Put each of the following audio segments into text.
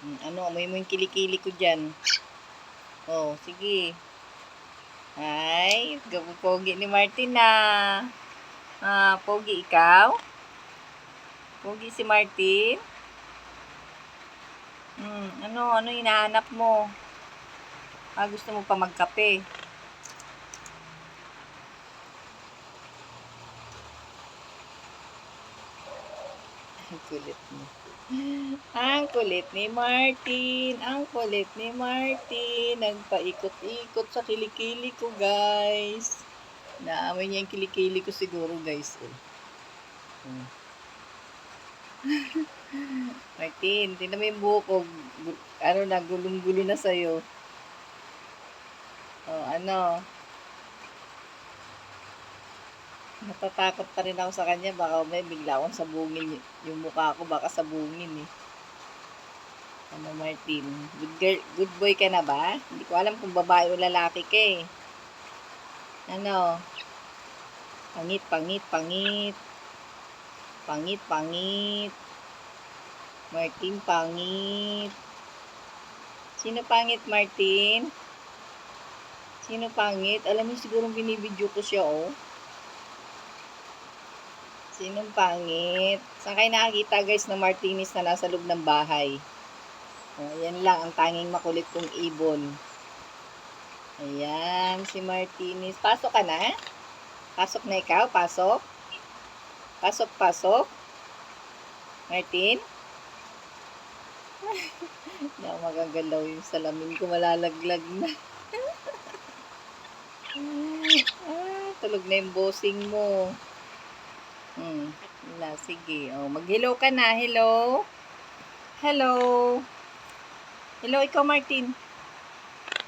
Hmm, Ano, amoy mo yung kilikili ko dyan. Oh, sige. Ay, pogi ni Martin na. Ah, pogi ikaw? Pogi si Martin? Hmm, ano, ano hinahanap mo? Ah, gusto mo pa magkape? Ang kulit mo. Ang kulit ni Martin. Ang kulit ni Martin. Nagpaikot-ikot sa kilikili ko, guys. Naamoy niya yung kilikili ko siguro, guys. Oh. Hmm. Martin, tingnan mo yung buhok ko. Ano na, gulong-gulo na sa'yo. Oh, ano? Natatakot pa rin ako sa kanya. Baka may bigla akong sabungin yung mukha ko. Baka sabungin eh. Ano, Martin? Good, girl, good boy ka na ba? Hindi ko alam kung babae o lalaki ka eh. Ano? Pangit, pangit, pangit. Pangit, pangit. Martin, pangit. Sino pangit, Martin? Sino pangit? Alam niyo siguro binibidyo ko siya, oh. Sinong pangit? Saan kayo nakakita guys ng Martinez na nasa loob ng bahay? Oh, yan lang ang tanging makulit kong ibon. Ayan, si Martinez. Pasok ka na? Pasok na ikaw? Pasok? Pasok, pasok? Martin? Hindi ako magagalaw yung salamin ko. Malalaglag na. ah, tulog na yung bossing mo. Hmm. Na, sige. Oh, mag-hello ka na. Hello? Hello? Hello, ikaw, Martin.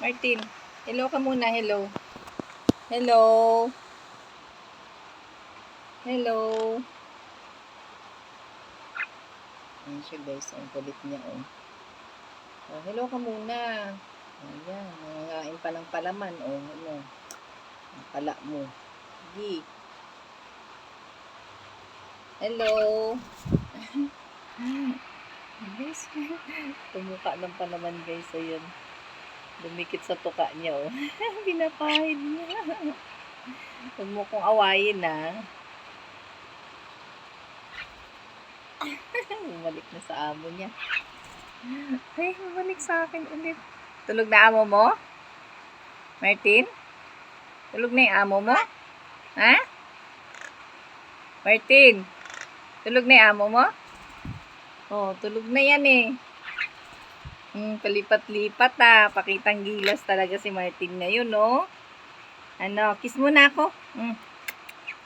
Martin. Hello ka muna. Hello. Hello? Hello? Ayan siya, guys. Ang kulit niya, oh. Oh, hello ka muna. Ayan. Nangangain pa ng palaman, oh. Ano? Ang pala mo. Sige. Hello. guys, tumukha ng pa naman guys. Ayan. Dumikit sa tuka niya, oh. Pinapahid niya. Huwag mo kong awayin, ha. Bumalik na sa amo niya. Ay, bumalik sa akin ulit. Tulog na amo mo? Martin? Tulog na yung amo mo? Ha? Martin? Tulog na yung amo mo? Oh, tulog na yan eh. Hmm, palipat-lipat ah. Pakitang gilas talaga si Martin ngayon, no? Ano, kiss muna ako. Hmm.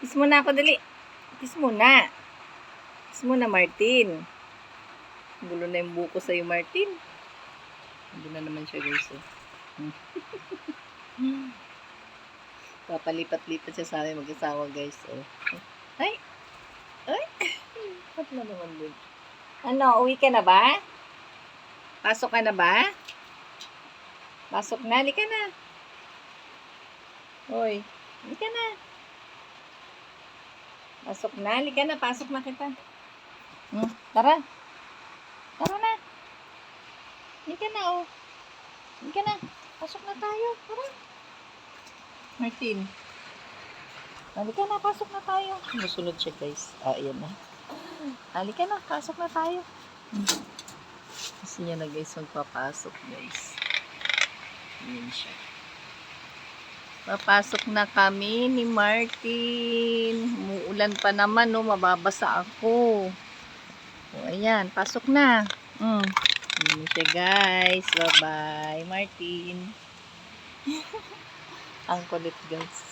Kiss muna ako, dali. Kiss muna. Kiss muna, Martin. Gulo na yung buko sa'yo, Martin. Hindi na naman siya, guys. Eh. Hmm. Papalipat-lipat siya sa amin mag-asawa, guys. Oh. Ay! Ay! Ba't na naman din? Ano, uwi ka na ba? Pasok ka na ba? Pasok na, halika na. Hoy, halika na. Pasok na, halika na, pasok na kita. Hmm, tara. Tara na. Halika na, oh. Halika na, pasok na tayo. Tara. Martin. Halika na, pasok na tayo. Musunod siya, guys. Ah, ayan na. Halika na, pasok na tayo. Gusto niya na, guys, magpapasok, guys. Ayan siya. Papasok na kami ni Martin. Umuulan pa naman, no. Mababasa ako. O, ayan. Pasok na. Mm. Ayan siya, guys. Bye-bye, Martin. Ang kulit, guys.